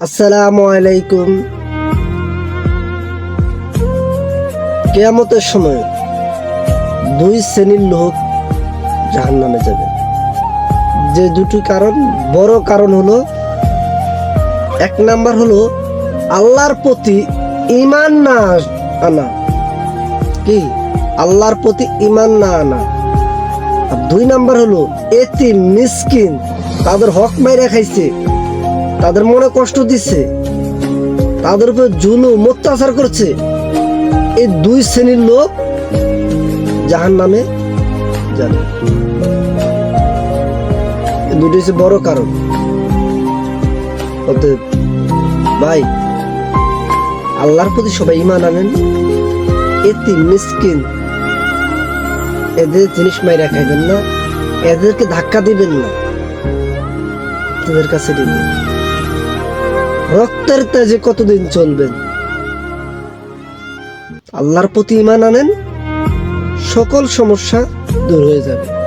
আসসালামু আলাইকুম। কেয়ামতের সময় দুই শ্রেণির লোক জাহান নামে যাবে। যে দুটি কারণ, বড় কারণ হলো, এক নাম্বার হলো আল্লাহর প্রতি ইমান না আনা। কি? আল্লাহর প্রতি ইমান না আনা। আর দুই নাম্বার হলো এতি মিসকিন, তাদের হক মাইরা খাইছে। তাদের মনে কষ্ট দিচ্ছে। তাদের উপর জুলুম, অত্যাচার করছে। এই দুই শ্রেণির লোক জাহান নামে যাবে দুটি হচ্ছে বড় কারণ। অতএব ভাই, আল্লাহর প্রতি সবাই ইমান আনেন। এতে মিসকিন এদের জিনিস মাইরা খাইবেন না, এদেরকে ধাক্কা দিবেন না। তাদের কাছে দিবেন। রক্তের তেজে কতদিন চলবেন? আল্লাহর প্রতি ইমান আনেন সকল সমস্যা দূর হয়ে যাবে।